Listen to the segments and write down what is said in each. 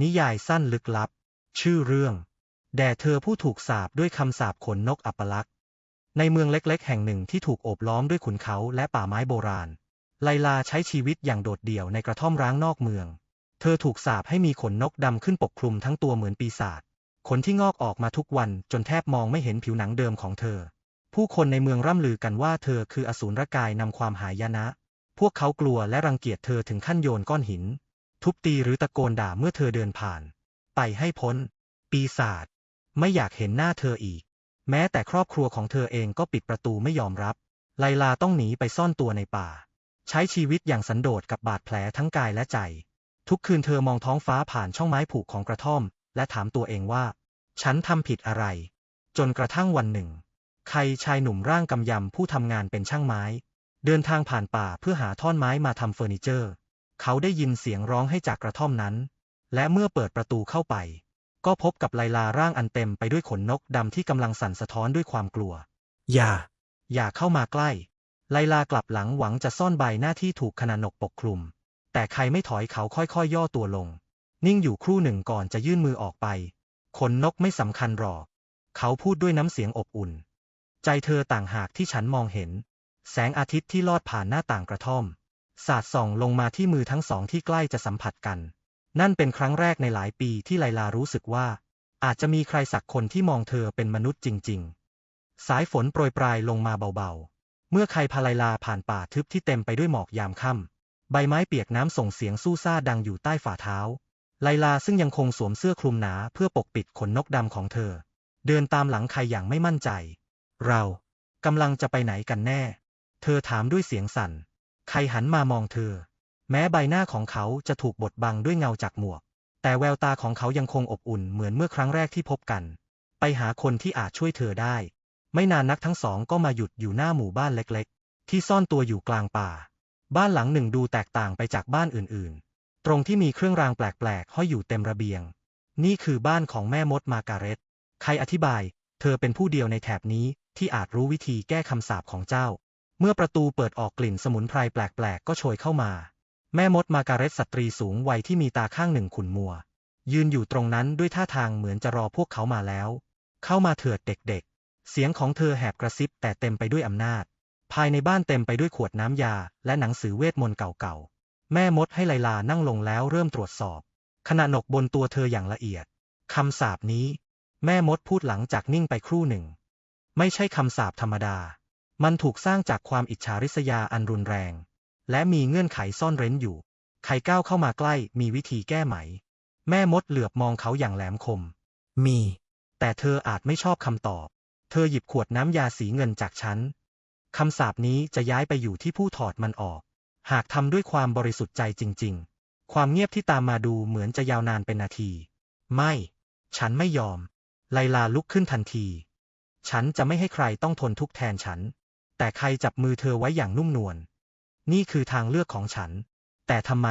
นิยายสั้นลึกลับ ชื่อเรื่อง แด่เธอผู้ถูกสาปด้วยคำสาปขนนกอัปลักษณ์ในเมืองเล็กๆ แห่งหนึ่งที่ถูกโอบล้อมด้วยขุนเขาและป่าไม้โบราณ ไลลาใช้ชีวิตอย่างโดดเดี่ยวในกระท่อมร้างนอกเมือง เธอถูกสาปให้มีขนนกดำขึ้นปกคลุมทั้งตัวเหมือนปีศาจ ขนที่งอกออกมาทุกวันจนแทบมองไม่เห็นผิวหนังเดิมของเธอ ผู้คนในเมืองร่ำลือกันว่าเธอคืออสูรกายนำความหายนะ พวกเขากลัวและรังเกียจเธอถึงขั้นโยนก้อนหิน ทุบตีหรือตะโกนด่าเมื่อเธอเดินผ่าน ไปให้พ้น ปีศาจไม่อยากเห็นหน้าเธออีก แม้แต่ครอบครัวของเธอเองก็ปิดประตูไม่ยอมรับ ไลลาต้องหนีไปซ่อนตัวในป่า ใช้ชีวิตอย่างสันโดษกับบาดแผลทั้งกายและใจ ทุกคืนเธอมองท้องฟ้าผ่านช่องไม้ผูกของกระท่อม และถามตัวเองว่า ฉันทำผิดอะไร จนกระทั่งวันหนึ่ง ใครชายหนุ่มร่างกำยำผู้ทำงานเป็นช่างไม้ เดินทางผ่านป่าเพื่อหาท่อนไม้มาทำเฟอร์นิเจอร์ เขาได้ยินเสียงร้องให้จากกระท่อมนั้น และเมื่อเปิดประตูเข้าไป ก็พบกับไลลาร่างอันเต็มไปด้วยขนนกดำที่กำลังสั่นสะท้อนด้วยความกลัว อย่า อย่าเข้ามาใกล้ ไลลากลับหลังหวังจะซ่อนใบหน้าที่ถูกขนานกปกคลุม แต่ใครไม่ถอยเขาค่อยๆยย่อตัวลง นิ่งอยู่ครู่หนึ่งก่อนจะยื่นมือออกไป ขนนกไม่สำคัญหรอก เขาพูดด้วยน้ำเสียงอบอุ่น ใจเธอต่างหากที่ฉันมองเห็น แสงอาทิตย์ที่ลอดผ่านหน้าต่างกระท่อม สาดส่องลงมาที่มือทั้งสองที่ใกล้จะสัมผัสกัน นั่นเป็นครั้งแรกในหลายปีที่ไลลารู้สึกว่า อาจจะมีใครสักคนที่มองเธอเป็นมนุษย์จริง ๆ สายฝนโปรยปลายลงมาเบาๆ เมื่อใครพาไลลาผ่านป่าทึบที่เต็มไปด้วยหมอกยามค่ำใบไม้เปียกน้ำส่งเสียงสู้ซ่าดังอยู่ใต้ฝ่าเท้า ไลลาซึ่งยังคงสวมเสื้อคลุมหนาเพื่อปกปิดขนนกดำของเธอ เดินตามหลังใครอย่างไม่มั่นใจ เรากำลังจะไปไหนกันแน่ เธอถามด้วยเสียงสั่น ใครหันมามองเธอ แม้ใบหน้าของเขาจะถูกบดบังด้วยเงาจากหมวก แต่แววตาของเขายังคงอบอุ่นเหมือนเมื่อครั้งแรกที่พบกัน ไปหาคนที่อาจช่วยเธอได้ ไม่นานนักทั้งสองก็มาหยุดอยู่หน้าหมู่บ้านเล็กๆ ที่ซ่อนตัวอยู่กลางป่า บ้านหลังหนึ่งดูแตกต่างไปจากบ้านอื่นๆ ตรงที่มีเครื่องรางแปลกๆห้อยอยู่เต็มระเบียง นี่คือบ้านของแม่มดมาการเร็ตใครอธิบาย เธอเป็นผู้เดียวในแถบนี้ที่อาจรู้วิธีแก้คำสาปของเจ้า เมื่อประตูเปิดออกกลิ่นสมุนไพรแปลกๆ ก็โชยเข้ามา แม่มดมาการเร็ตสตรีสูงวัยที่มีตาข้างหนึ่งขุนมัว ยืนอยู่ตรงนั้นด้วยท่าทางเหมือนจะรอพวกเขามาแล้ว เข้ามาเถิดเด็กๆ เสียงของเธอแหบกระซิบแต่เต็มไปด้วยอำนาจ ภายในบ้านเต็มไปด้วยขวดน้ำยา และหนังสือเวทมนต์เก่าๆ แม่มดให้ไลลานั่งลงแล้วเริ่มตรวจสอบ ขณะหนกบนตัวเธออย่างละเอียดคำสาปนี้ แม่มดพูดหลังจากนิ่งไปครู่หนึ่ง ไม่ใช่คำสาปธรรมดา มันถูกสร้างจากความอิจฉาริษยาอันรุนแรง และมีเงื่อนไขซ่อนเร้นอยู่ ใครก้าวเข้ามาใกล้มีวิธีแก้ไหม แม่มดเหลือบมองเขาอย่างแหลมคม มี แต่เธออาจไม่ชอบคำตอบ เธอหยิบขวดน้ำยาสีเงินจากฉันคำสาปนี้จะย้ายไปอยู่ที่ผู้ถอดมันออก หากทำด้วยความบริสุทธิ์ใจจริง ๆ ความเงียบที่ตามมาดูเหมือนจะยาวนานเป็นนาที ไม่ ฉันไม่ยอม ไลลาลุกขึ้นทันที ฉันจะไม่ให้ใครต้องทนทุกข์แทนฉัน แต่ใครจับมือเธอไว้อย่างนุ่มนวล นี่คือทางเลือกของฉัน แต่ทำไม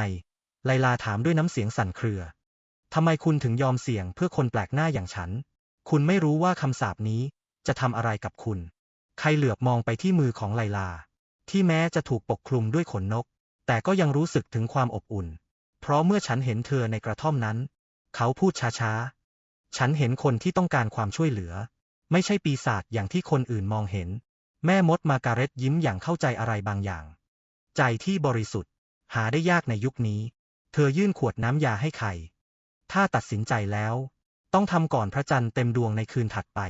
ไลลาถามด้วยน้ำเสียงสั่นเครือ ทำไมคุณถึงยอมเสี่ยงเพื่อคนแปลกหน้าอย่างฉัน คุณไม่รู้ว่าคำสาปนี้จะทำอะไรกับคุณ ใครเหลือบมองไปที่มือของไลลา ที่แม้จะถูกปกคลุมด้วยขนนก แต่ก็ยังรู้สึกถึงความอบอุ่น เพราะเมื่อฉันเห็นเธอในกระท่อมนั้น เขาพูดช้าๆ ฉันเห็นคนที่ต้องการความช่วยเหลือ ไม่ใช่ปีศาจอย่างที่คนอื่นมองเห็น แม่มดมาการเร็ตยิ้มอย่างเข้าใจอะไรบางอย่าง ใจที่บริสุทธิ์ หาได้ยากในยุคนี้ เธอยื่นขวดน้ำยาให้ใคร ถ้าตัดสินใจแล้ว ต้องทำก่อนพระจันทร์เต็มดวงในคืนถัดไป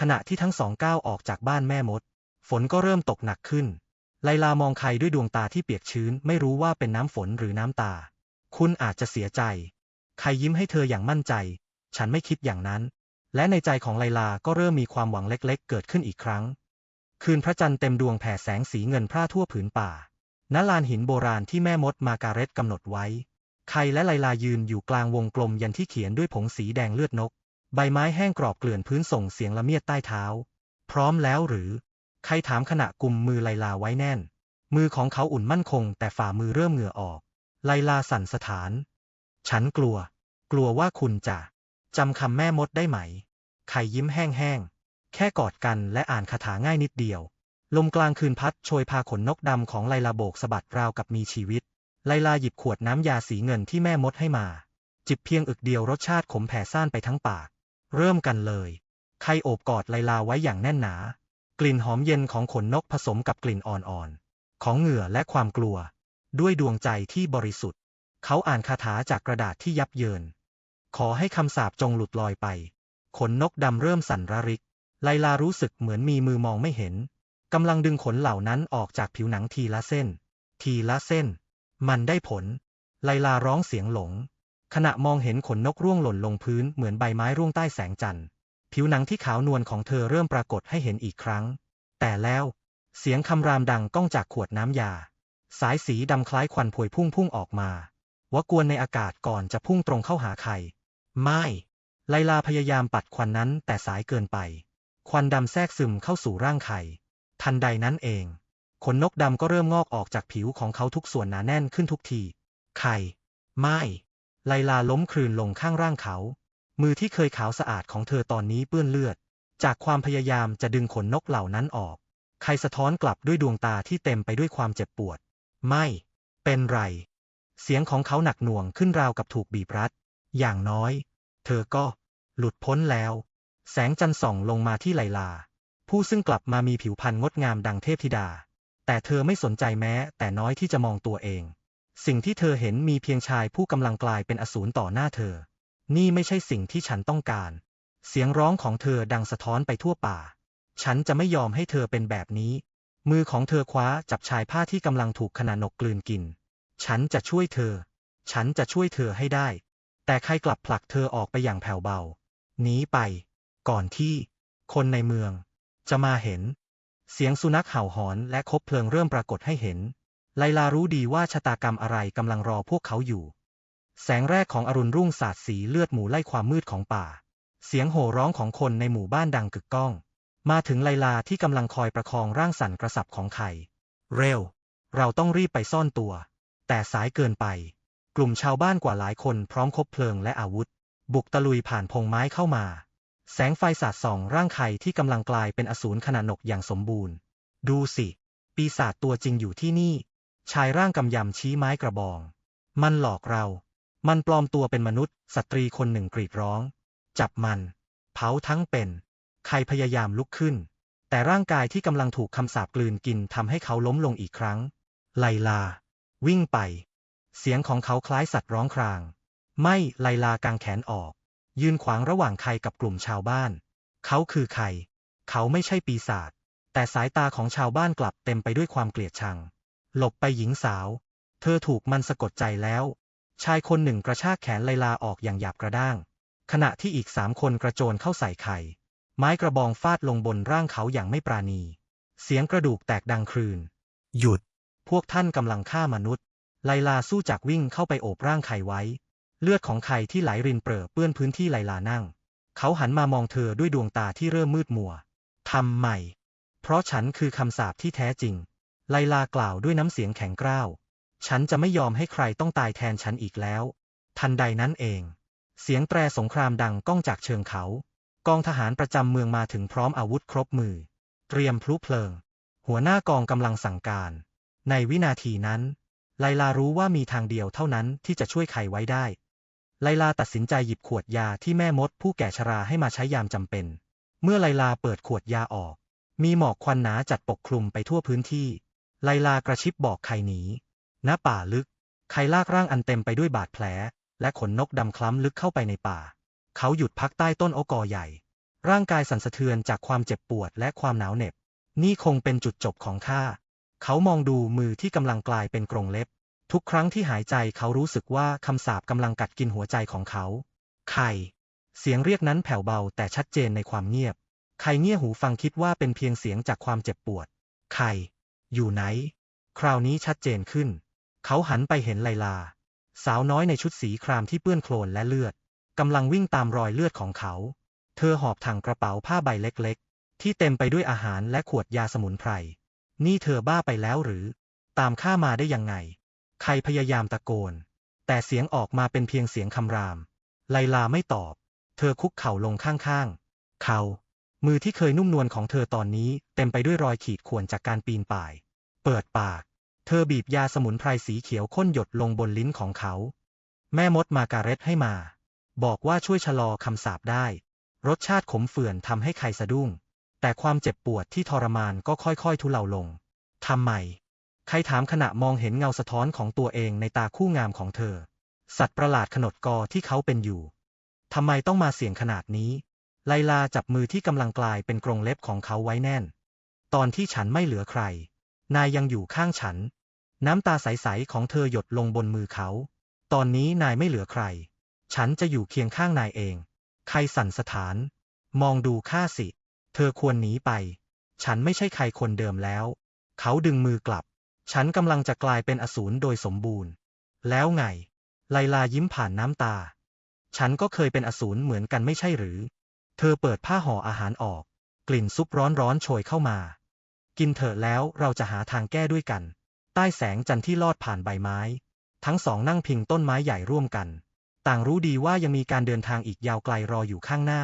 ขณะที่ทั้งสองก้าวออกจากบ้านแม่มด ฝนก็เริ่มตกหนักขึ้น ไลลามองใครด้วยดวงตาที่เปียกชื้น ไม่รู้ว่าเป็นน้ำฝนหรือน้ำตา คุณอาจจะเสียใจ ใครยิ้มให้เธออย่างมั่นใจ ฉันไม่คิดอย่างนั้น และในใจของไลลาก็เริ่มมีความหวังเล็ก ๆ เกิดขึ้นอีกครั้ง คืนพระจันทร์เต็มดวงแผ่แสงสีเงินพร่าทั่วผืนป่า ณลานหินโบราณที่แม่มดมาการเร็ตกำหนดไว้ใครและไลลายืนอยู่กลางวงกลมยันที่เขียนด้วยผงสีแดงเลือดนก ใบไม้แห้งกรอบเกลื่อนพื้นส่งเสียงละเมียดใต้เท้า พร้อมแล้วหรือ ใครถามขณะกุมมือไลลาไว้แน่น มือของเขาอุ่นมั่นคง แต่ฝ่ามือเริ่มเหงื่อออก ไลลาสั่นสถาน ฉันกลัว กลัวว่าคุณจะจำคำแม่มดได้ไหมใครยิ้มแห้งๆ แค่กอดกันและอ่านคาถาง่ายนิดเดียว ลมกลางคืนพัดโชยพาขนนกดำของไลลาโบกสะบัดราวกับมีชีวิต ไลลาหยิบขวดน้ำยาสีเงินที่แม่มดให้มา จิบเพียงอึกเดียวรสชาติขมแผ่ซ่านไปทั้งปาก เริ่มกันเลย ใครโอบกอดไลลาไว้อย่างแน่นหนา กลิ่นหอมเย็นของขนนกผสมกับกลิ่นอ่อนๆ ของเหงื่อและความกลัว ด้วยดวงใจที่บริสุทธิ์ เขาอ่านคาถาจากกระดาษที่ยับเยิน ขอให้คำสาปจงหลุดลอยไป ขนนกดำเริ่มสั่นระริก ไลลารู้สึกเหมือนมีมือมองไม่เห็นกำลังดึงขนเหล่านั้นออกจากผิวหนังทีละเส้น ทีละเส้น มันได้ผล ไลลาร้องเสียงหลง ขณะมองเห็นขนนกร่วงหล่นลงพื้นเหมือนใบไม้ร่วงใต้แสงจันทร์ผิวหนังที่ขาวนวลของเธอเริ่มปรากฏให้เห็นอีกครั้ง แต่แล้ว เสียงคำรามดังก้องจากขวดน้ำยา สายสีดำคล้ายควันพวยพุ่งพุ่งออกมาวกวนในอากาศก่อนจะพุ่งตรงเข้าหาใคร ไม่ ไลลาพยายามปัดควันนั้นแต่สายเกินไป ควันดำแทรกซึมเข้าสู่ร่างไข่ ทันใดนั้นเอง ขนนกดำก็เริ่มงอกออกจากผิวของเขาทุกส่วนหนาแน่นขึ้นทุกที ไข่ ไม่ ไลลาล้มคลืนลงข้างร่างเขา มือที่เคยขาวสะอาดของเธอตอนนี้เปื้อนเลือด จากความพยายามจะดึงขนนกเหล่านั้นออก ไข่สะท้อนกลับด้วยดวงตาที่เต็มไปด้วยความเจ็บปวด ไม่ เป็นไร เสียงของเขาหนักหน่วงขึ้นราวกับถูกบีบรัด อย่างน้อย เธอก็ หลุดพ้นแล้ว แสงจันทร์ส่องลงมาที่ไลลา ผู้ซึ่งกลับมามีผิวพรรณงดงามดังเทพธิดา แต่เธอไม่สนใจแม้แต่น้อยที่จะมองตัวเอง สิ่งที่เธอเห็นมีเพียงชายผู้กำลังกลายเป็นอสูรต่อหน้าเธอ นี่ไม่ใช่สิ่งที่ฉันต้องการ เสียงร้องของเธอดังสะท้อนไปทั่วป่า ฉันจะไม่ยอมให้เธอเป็นแบบนี้ มือของเธอคว้าจับชายผ้าที่กำลังถูกขนานกกลืนกิน ฉันจะช่วยเธอ ฉันจะช่วยเธอให้ได้ แต่ใครกลับผลักเธอออกไปอย่างแผ่วเบา หนีไป ก่อนที่ คนในเมือง จะมาเห็น เสียงสุนัขเห่าหอนและคบเพลิงเริ่มปรากฏให้เห็น ไลลารู้ดีว่าชะตากรรมอะไรกำลังรอพวกเขาอยู่ แสงแรกของอรุณรุ่งสาดสีเลือดหมูไล่ความมืดของป่า เสียงโห่ร้องของคนในหมู่บ้านดังกึกก้อง มาถึงไลลาที่กำลังคอยประคองร่างสั่นกระสับของไข่เร็ว เราต้องรีบไปซ่อนตัว แต่สายเกินไป กลุ่มชาวบ้านกว่าหลายคนพร้อมคบเพลิงและอาวุธ บุกตะลุยผ่านพงไม้เข้ามา แสงไฟสาดส่องร่างไข่ที่กำลังกลายเป็นอสูรขนาดหนกอย่างสมบูรณ์ ดูสิ ปีศาจตัวจริงอยู่ที่นี่ ชายร่างกำยำชี้ไม้กระบอง มันหลอกเรา มันปลอมตัวเป็นมนุษย์ สตรีคนหนึ่งกรีดร้อง จับมัน เผาทั้งเป็นใครพยายามลุกขึ้น แต่ร่างกายที่กำลังถูกคำสาปกลืนกินทำให้เขาล้มลงอีกครั้ง ไลลา วิ่งไป เสียงของเขาคล้ายสัตว์ร้องคราง ไม่ไลลากางแขนออก ยืนขวางระหว่างใครกับกลุ่มชาวบ้าน เขาคือใคร เขาไม่ใช่ปีศาจ แต่สายตาของชาวบ้านกลับเต็มไปด้วยความเกลียดชัง หลบไปหญิงสาว เธอถูกมันสะกดใจแล้ว ชายคนหนึ่งกระชากแขนไลลาออกอย่างหยาบกระด้าง ขณะที่อีกสามคนกระโจนเข้าใส่ไข่ ไม้กระบองฟาดลงบนร่างเขาอย่างไม่ปราณี เสียงกระดูกแตกดังครืน หยุด พวกท่านกำลังฆ่ามนุษย์ ไลลาสู้จากวิ่งเข้าไปโอบร่างไข่ไว้ เลือดของไข่ที่ไหลรินเปรอะเปื้อนพื้นที่ไลลานั่ง เขาหันมามองเธอด้วยดวงตาที่เริ่มมืดมัว ทำใหม่ เพราะฉันคือคำสาปที่แท้จริง ไลลากล่าวด้วยน้ำเสียงแข็งกร้าว ฉันจะไม่ยอมให้ใครต้องตายแทนฉันอีกแล้ว ทันใดนั้นเอง เสียงแตรสงครามดังก้องจากเชิงเขา กองทหารประจำเมืองมาถึงพร้อมอาวุธครบมือ เตรียมพลุเพลิง หัวหน้ากองกำลังสั่งการ ในวินาทีนั้น ไลลารู้ว่ามีทางเดียวเท่านั้นที่จะช่วยไขไว้ได้ ไลลาตัดสินใจหยิบขวดยาที่แม่มดผู้แก่ชราให้มาใช้ยามจำเป็น เมื่อไลลาเปิดขวดยาออก มีหมอกควันหนาจัดปกคลุมไปทั่วพื้นที่ ไลลากระชิบบอกไข่หนีณป่าลึกไข่ลากร่างอันเต็มไปด้วยบาดแผล และขนนกดำคล้ำลึกเข้าไปในป่า เขาหยุดพักใต้ต้นโอกอใหญ่ ร่างกายสั่นสะเทือนจากความเจ็บปวดและความหนาวเหน็บ นี่คงเป็นจุดจบของข้า เขามองดูมือที่กำลังกลายเป็นกรงเล็บ ทุกครั้งที่หายใจเขารู้สึกว่าคำสาปกำลังกัดกินหัวใจของเขา ไข่ เสียงเรียกนั้นแผ่วเบาแต่ชัดเจนในความเงียบ ไข่เงี่ยหูฟังคิดว่าเป็นเพียงเสียงจากความเจ็บปวด ไข่ อยู่ไหน คราวนี้ชัดเจนขึ้น เขาหันไปเห็นไลลา สาวน้อยในชุดสีครามที่เปื้อนโคลนและเลือดกำลังวิ่งตามรอยเลือดของเขา เธอหอบถังกระเป๋าผ้าใบเล็กๆ ที่เต็มไปด้วยอาหารและขวดยาสมุนไพร นี่เธอบ้าไปแล้วหรือ ตามข้ามาได้ยังไง ใครพยายามตะโกน แต่เสียงออกมาเป็นเพียงเสียงคำราม ไลลาไม่ตอบ เธอคุกเข่าลงข้างๆ เขา มือที่เคยนุ่มนวลของเธอตอนนี้เต็มไปด้วยรอยขีดข่วนจากการปีนป่าย เปิดปาก เธอบีบยาสมุนไพรสีเขียวข้นหยดลงบนลิ้นของเขา แม่มดมาการเร็ตให้มา บอกว่าช่วยชะลอคำสาปได้ รสชาติขมเฝื่อนทำให้ใครสะดุ้ง แต่ความเจ็บปวดที่ทรมานก็ค่อยๆ ทุเลาลงทำไม ใครถามขณะมองเห็นเงาสะท้อนของตัวเองในตาคู่งามของเธอ สัตว์ประหลาดขนดกอที่เขาเป็นอยู่ทำไมต้องมาเสี่ยงขนาดนี้ ไลลาจับมือที่กำลังกลายเป็นกรงเล็บของเขาไว้แน่น ตอนที่ฉันไม่เหลือใคร นายยังอยู่ข้างฉัน น้ำตาใสๆของเธอหยดลงบนมือเขา ตอนนี้นายไม่เหลือใคร ฉันจะอยู่เคียงข้างนายเอง ใครสั่นสถาน มองดูข้าสิ เธอควรหนีไป ฉันไม่ใช่ใครคนเดิมแล้ว เขาดึงมือกลับ ฉันกำลังจะกลายเป็นอสูรโดยสมบูรณ์ แล้วไง ไลลายิ้มผ่านน้ำตา ฉันก็เคยเป็นอสูรเหมือนกันไม่ใช่หรือ เธอเปิดผ้าห่ออาหารออก กลิ่นซุปร้อนๆโชยเข้ามา กินเถอะแล้วเราจะหาทางแก้ด้วยกัน ใต้แสงจันทร์ที่ลอดผ่านใบไม้ ทั้งสองนั่งพิงต้นไม้ใหญ่ร่วมกัน ต่างรู้ดีว่ายังมีการเดินทางอีกยาวไกลรออยู่ข้างหน้า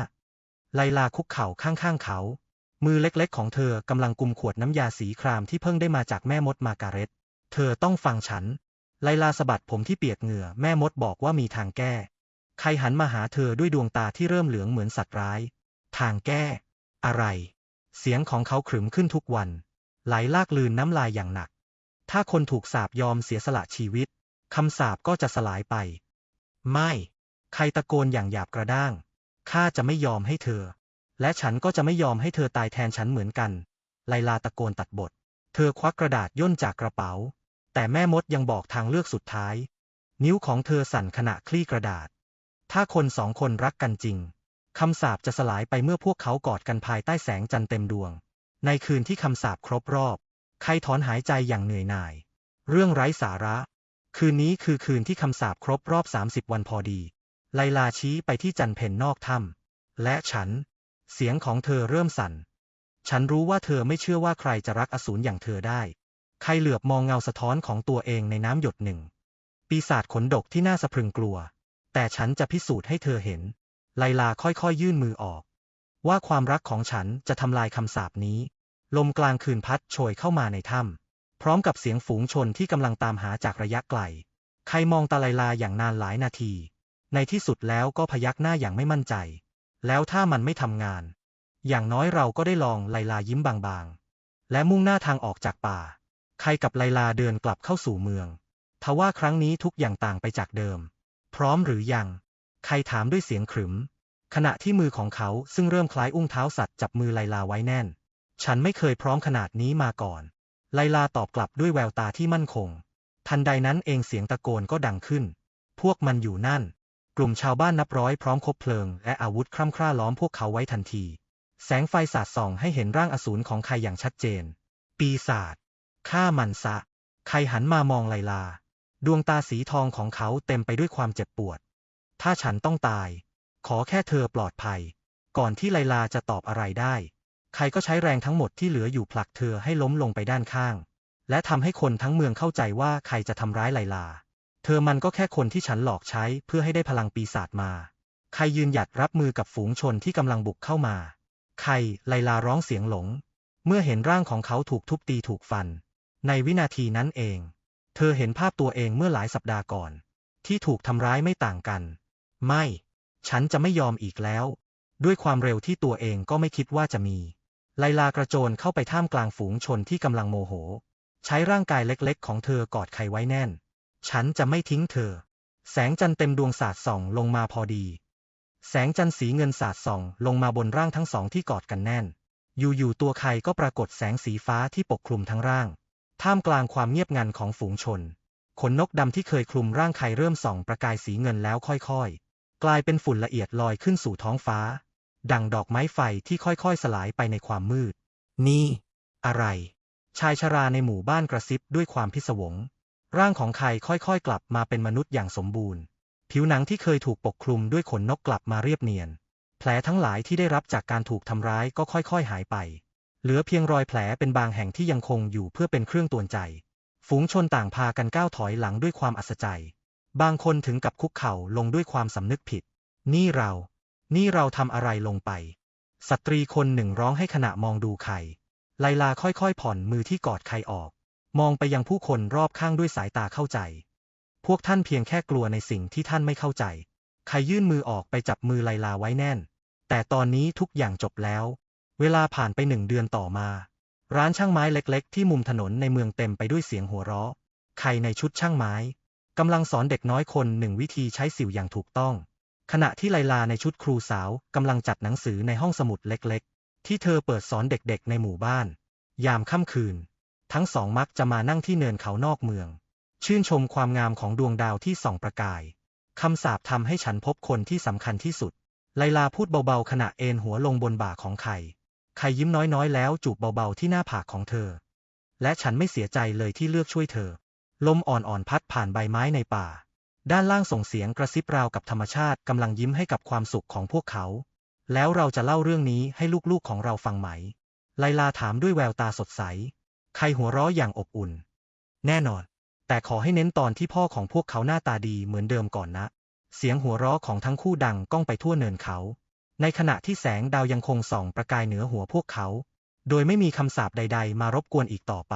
ไลลาคุกเข่าข้างๆเขา มือเล็กๆของเธอกำลังกุมขวดน้ำยาสีครามที่เพิ่งได้มาจากแม่มดมาการเร็ตเธอต้องฟังฉัน ไลลาสะบัดผมที่เปียกเหงื่อแม่มดบอกว่ามีทางแก้ ใครหันมาหาเธอด้วยดวงตาที่เริ่มเหลืองเหมือนสัตว์ร้าย ทางแก้ อะไร เสียงของเขาขรึมขึ้นทุกวัน ไหลลากลืนน้ำลายอย่างหนัก ถ้าคนถูกสาปยอมเสียสละชีวิตคำสาปก็จะสลายไป ไม่ ใครตะโกนอย่างหยาบกระด้าง ข้าจะไม่ยอมให้เธอ และฉันก็จะไม่ยอมให้เธอตายแทนฉันเหมือนกัน ไลลาตะโกนตัดบท เธอควักกระดาษย่นจากกระเป๋า แต่แม่มดยังบอกทางเลือกสุดท้าย นิ้วของเธอสั่นขณะคลี่กระดาษ ถ้าคนสองคนรักกันจริง คำสาปจะสลายไปเมื่อพวกเขากอดกันภายใต้แสงจันทร์เต็มดวง ในคืนที่คำสาปครบรอบ ใครถอนหายใจอย่างเหนื่อยหน่าย เรื่องไร้สาระ คืนนี้คือคืนที่คำสาปครบรอบ 30 วันพอดี ไลลาชี้ไปที่จันเพนนอกถ้ำและฉัน เสียงของเธอเริ่มสั่น ฉันรู้ว่าเธอไม่เชื่อว่าใครจะรักอสูรอย่างเธอได้ ใครเหลือบมองเงาสะท้อนของตัวเองในน้ำหยดหนึ่ง ปีศาจขนดกที่น่าสะพรึงกลัว แต่ฉันจะพิสูจน์ให้เธอเห็น ไลลาค่อยๆ ยื่นมือออก ว่าความรักของฉันจะทำลายคำสาปนี้ ลมกลางคืนพัดโชยเข้ามาในถ้ำพร้อมกับเสียงฝูงชนที่กำลังตามหาจากระยะไกล ใครมองตาไลลาอย่างนานหลายนาที ในที่สุดแล้วก็พยักหน้าอย่างไม่มั่นใจ แล้วถ้ามันไม่ทำงาน อย่างน้อยเราก็ได้ลองไลลายิ้มบางๆ และมุ่งหน้าทางออกจากป่า ใครกับไลลาเดินกลับเข้าสู่เมือง ทว่าครั้งนี้ทุกอย่างต่างไปจากเดิม พร้อมหรือยัง ใครถามด้วยเสียงขรึม ขณะที่มือของเขาซึ่งเริ่มคล้ายอุ้งเท้าสัตว์จับมือไลลาไว้แน่น ฉันไม่เคยพร้อมขนาดนี้มาก่อน ไลลาตอบกลับด้วยแววตาที่มั่นคง ทันใดนั้นเองเสียงตะโกนก็ดังขึ้น พวกมันอยู่นั่น กลุ่มชาวบ้านนับร้อยพร้อมคบเพลิง และอาวุธคร่ำคร่าล้อมพวกเขาไว้ทันที แสงไฟสาดส่องให้เห็นร่างอสูรของใครอย่างชัดเจน ปีศาจฆ่ามันซะ ใครหันมามองไลลา ดวงตาสีทองของเขาเต็มไปด้วยความเจ็บปวด ถ้าฉันต้องตาย ขอแค่เธอปลอดภัย ก่อนที่ไลลาจะตอบอะไรได้ ใครก็ใช้แรงทั้งหมดที่เหลืออยู่ผลักเธอให้ล้มลงไปด้านข้าง และทำให้คนทั้งเมืองเข้าใจว่าใครจะทำร้ายไลลา เธอมันก็แค่คนที่ฉันหลอกใช้เพื่อให้ได้พลังปีศาจมา ใครยืนหยัดรับมือกับฝูงชนที่กำลังบุกเข้ามา ใครไลลาร้องเสียงหลง เมื่อเห็นร่างของเขาถูกทุบตีถูกฟัน ในวินาทีนั้นเอง เธอเห็นภาพตัวเองเมื่อหลายสัปดาห์ก่อน ที่ถูกทำร้ายไม่ต่างกัน ไม่ ฉันจะไม่ยอมอีกแล้ว ด้วยความเร็วที่ตัวเองก็ไม่คิดว่าจะมี ไลลากระโจนเข้าไปท่ามกลางฝูงชนที่กำลังโมโห ใช้ร่างกายเล็กๆ ของเธอกอดใครไว้แน่น ฉันจะไม่ทิ้งเธอ แสงจันทร์เต็มดวงสาดส่องลงมาพอดี แสงจันทร์สีเงินสาดส่องลงมาบนร่างทั้งสองที่กอดกันแน่น อยู่ๆตัวใครก็ปรากฏแสงสีฟ้าที่ปกคลุมทั้งร่าง ท่ามกลางความเงียบงันของฝูงชน ขนนกดำที่เคยคลุมร่างใครเริ่มส่องประกายสีเงินแล้วค่อยๆ กลายเป็นฝุ่นละเอียดลอยขึ้นสู่ท้องฟ้า ดังดอกไม้ไฟที่ค่อยๆ สลายไปในความมืด นี่ อะไร ชายชราในหมู่บ้านกระซิบด้วยความพิศวง ร่างของใครค่อยๆ กลับมาเป็นมนุษย์อย่างสมบูรณ์ ผิวหนังที่เคยถูกปกคลุมด้วยขนนกกลับมาเรียบเนียน แผลทั้งหลายที่ได้รับจากการถูกทำร้ายก็ค่อยๆ หายไป เหลือเพียงรอยแผลเป็นบางแห่งที่ยังคงอยู่เพื่อเป็นเครื่องตวนใจ ฝูงชนต่างพากันก้าวถอยหลังด้วยความอัศจรรย์ บางคนถึงกับคุกเข่าลงด้วยความสำนึกผิด นี่เรา นี่เราทำอะไรลงไป สตรีคนหนึ่งร้องให้ขณะมองดูไข่ไลลาค่อยๆ ผ่อนมือที่กอดไข่ออก มองไปยังผู้คนรอบข้างด้วยสายตาเข้าใจ พวกท่านเพียงแค่กลัวในสิ่งที่ท่านไม่เข้าใจ ใครยื่นมือออกไปจับมือไลลาไว้แน่น แต่ตอนนี้ทุกอย่างจบแล้ว เวลาผ่านไปหนึ่งเดือนต่อมา ร้านช่างไม้เล็กๆ ที่มุมถนนในเมืองเต็มไปด้วยเสียงหัวเราะ ใครในชุดช่างไม้กำลังสอนเด็กน้อยคนหนึ่งวิธีใช้สิวอย่างถูกต้อง ขณะที่ไลลาในชุดครูสาวกำลังจัดหนังสือในห้องสมุดเล็กๆ ที่เธอเปิดสอนเด็กๆ ในหมู่บ้าน ยามค่ำคืน ทั้งสองมักจะมานั่งที่เนินเขานอกเมือง ชื่นชมความงามของดวงดาวที่ส่องประกายคำสาปทำให้ฉันพบคนที่สำคัญที่สุด ไลลาพูดเบาๆขณะเอนหัวลงบนบ่าของไข่ ไข่ยิ้มน้อยๆ แล้วจูบเบาๆที่หน้าผากของเธอ และฉันไม่เสียใจเลยที่เลือกช่วยเธอ ลมอ่อนๆพัดผ่านใบไม้ในป่า ด้านล่างส่งเสียงกระซิบราวกับธรรมชาติกำลังยิ้มให้กับความสุขของพวกเขา แล้วเราจะเล่าเรื่องนี้ให้ลูกๆของเราฟังไหม ไลลาถามด้วยแววตาสดใส ใครหัวเราะอย่างอบอุ่น แน่นอน แต่ขอให้เน้นตอนที่พ่อของพวกเขาหน้าตาดีเหมือนเดิมก่อนนะ เสียงหัวเราะของทั้งคู่ดังก้องไปทั่วเนินเขา ในขณะที่แสงดาวยังคงส่องประกายเหนือหัวพวกเขา โดยไม่มีคำสาปใด ๆ มารบกวนอีกต่อไป